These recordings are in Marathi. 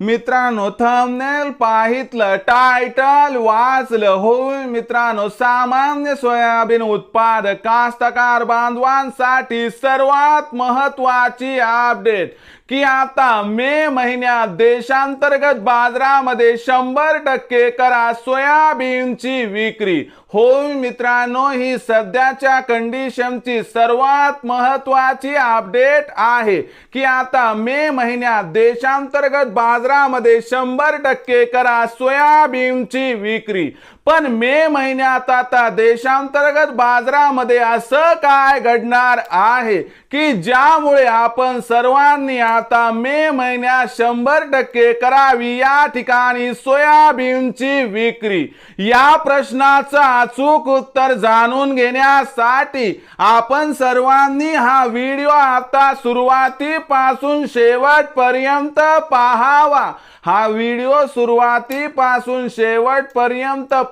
मित्रांनो थंबनेल पाहितलं टायटल वाचलं होईल मित्रांनो सामान्य सोयाबीन उत्पादक कास्तकार बांधवांसाठी सर्वात महत्वाची अपडेट की आता मे महिन्यात देशांतर्गत बाजारामध्ये शंभर टक्के करा सोयाबीनची विक्री. होय मित्रांनो ही सध्याच्या कंडिशनची सर्वात महत्वाची अपडेट आहे की आता मे महिन्यात देशांतर्गत बाजारामध्ये शंभर टक्के करा सोयाबीनची विक्री. पण मे महिन्यात आता देशांतर्गत बाजारामध्ये असं काय घडणार आहे की ज्यामुळे आपण सर्वांनी आता मे महिन्यात शंभर टक्के करावी या ठिकाणी सोयाबीनची विक्री? या प्रश्नाचं अचूक उत्तर जाणून घेण्यासाठी आपण सर्वांनी हा व्हिडिओ आता सुरुवातीपासून शेवटपर्यंत पाहावा. हा व्हिडिओ सुरुवातीपासून शेवटपर्यंत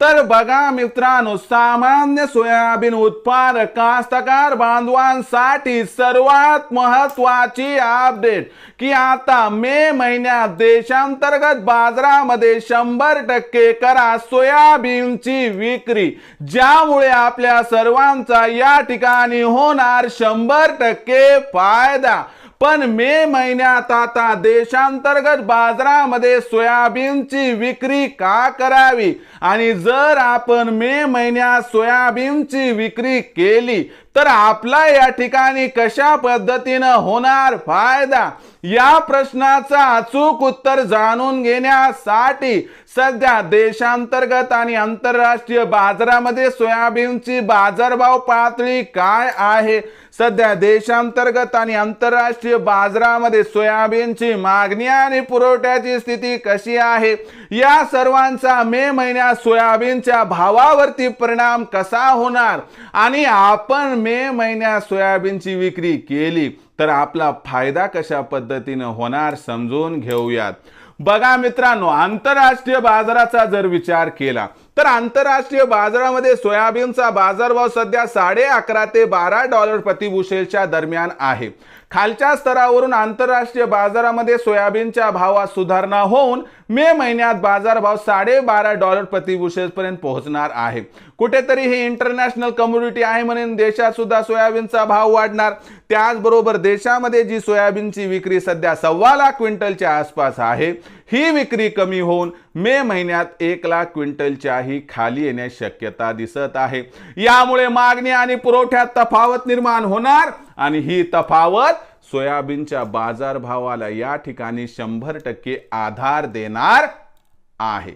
तर बघा मित्रांनो सामान्य सोयाबीन उत्पादक कास्तकार बांधवांसाठी सर्वात महत्वाची अपडेट की आता मे महिन्यात देशांतर्गत बाजारामध्ये शंभर टक्के करा सोयाबीनची विक्री ज्यामुळे आपल्या सर्वांचा या ठिकाणी होणार शंभर टक्के फायदा. पण मे महिन्यात आता देशांतर्गत बाजारामध्ये सोयाबीनची विक्री का करावी? आणि जर आपण मे महिन्यात सोयाबीनची विक्री केली तर आपला या ठिकाणी कशा पद्धतीनं होणार फायदा? या प्रश्नाचं अचूक उत्तर जाणून घेण्यासाठी सध्या देशांतर्गत आणि आंतरराष्ट्रीय बाजारामध्ये सोयाबीनची बाजारभाव पातळी काय आहे? सध्या देशांतर्गत आणि आंतरराष्ट्रीय बाजारामध्ये सोयाबीनची मागणी आणि पुरवठ्याची स्थिती कशी आहे? या सर्वांचा मे महिन्यात सोयाबीनच्या भावावरती परिणाम कसा होणार? आणि आपण मे महिन्यात सोयाबीनची विक्री केली तर आपला फायदा कशा पद्धतीनं होणार समजून घेऊयात. बघा मित्रांनो आंतरराष्ट्रीय बाजाराचा जर विचार केला तर आंतरराष्ट्रीय बाजारामध्ये सोयाबीनचा बाजारभाव सध्या साडे अकरा ते बारा डॉलर प्रतिबुशेलच्या दरम्यान आहे. खालच्या स्तरावरून आंतरराष्ट्रीय बाजारामध्ये सोयाबीनच्या भावात सुधारणा होऊन मे महिन्यात बाजारभाव साडेबारा डॉलर प्रतिबुशेल पोहोचणार आहे. कुठेतरी ही इंटरनॅशनल कम्युनिटी आहे म्हणून देशात सुद्धा सोयाबीनचा भाव वाढणार. त्याचबरोबर देशामध्ये जी सोयाबीनची विक्री सध्या सव्वा लाख क्विंटलच्या आसपास आहे. ही विक्री कमी होऊन मे महिन्यात एक लाख क्विंटलच्याही खाली येण्याची शक्यता दिसत आहे. यामुळे मागणी आणि पुरवठ्यात तफावत निर्माण होणार आणि ही तफावत सोयाबीनच्या बाजारभावाला या ठिकाणी शंभर टक्के आधार देणार आहे.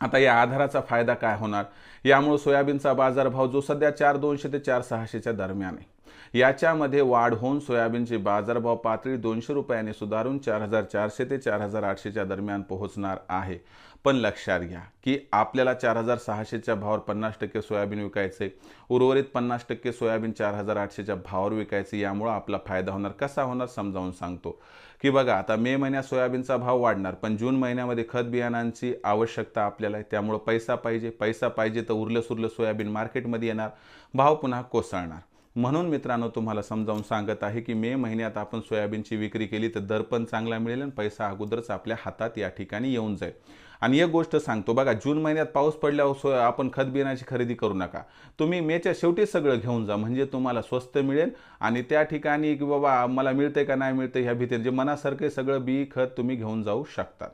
आता या आधाराचा फायदा काय होणार? यामुळे सोयाबीनचा बाजारभाव जो सध्या चार दोनशे ते चार सहाशेच्या दरम्यान आहे. याच्यामध्ये वाढ होऊन सोयाबीनची बाजारभाव पातळी दोनशे रुपयांनी सुधारून चार हजार चारशे ते चार हजार आठशेच्या दरम्यान पोहोचणार आहे. पण लक्षात घ्या की आपल्याला चार हजार सहाशेच्या भावावर पन्नास टक्के सोयाबीन विकायचे उर्वरित पन्नास टक्के सोयाबीन चार हजार आठशेच्या भावावर विकायचे यामुळं आपला फायदा होणार. कसा होणार समजावून सांगतो. की बघा आता मे महिन्यात सोयाबीनचा भाव वाढणार पण जून महिन्यामध्ये खत बियाणांची आवश्यकता आपल्याला आहे. त्यामुळं पैसा पाहिजे पैसा पाहिजे तर उरलं सुरलं सोयाबीन मार्केटमध्ये येणार. भाव पुन्हा कोसळणार. म्हणून मित्रांनो तुम्हाला समजावून सांगत आहे की मे महिन्यात आपण सोयाबीनची विक्री केली तर दर पण चांगला मिळेल आणि पैसा अगोदरच आपल्या हातात या ठिकाणी येऊन जाईल. आणि एक गोष्ट सांगतो बघा जून महिन्यात पाऊस पडल्यावर सो आपण खत बियाणाची खरेदी करू नका. तुम्ही मेच्या शेवटी सगळं घेऊन जा म्हणजे तुम्हाला स्वस्त मिळेल आणि त्या ठिकाणी की बाबा मला मिळते का नाही मिळते ह्या भीतीने जे मनासारखे सगळं बी खत तुम्ही घेऊन जाऊ शकता.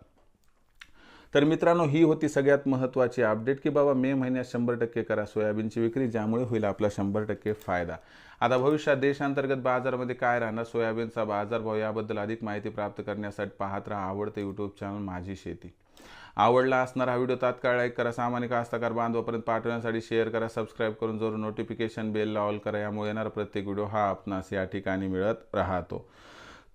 तर मित्रांनो ही होती सगळ्यात महत्त्वाची अपडेट की बाबा मे महिन्यात शंभर टक्के करा सोयाबीनची विक्री ज्यामुळे होईल आपला शंभर टक्के फायदा. आता भविष्यात देशांतर्गत बाजारामध्ये काय राहणार? सोयाबीनचा बाजारभाव याबद्दल अधिक माहिती प्राप्त करण्यासाठी पाहत राहा आवडते यूट्यूब चॅनल माझी शेती. आवडला असणारा हा व्हिडिओ तात्काळ लाईक करा सामान्य कास्तकार बांधवापर्यंत पाठवण्यासाठी शेअर करा सबस्क्राईब करून जरूर नोटिफिकेशन बेलला ऑल करा यामुळे येणारा प्रत्येक व्हिडिओ हा आपणास या ठिकाणी मिळत राहतो.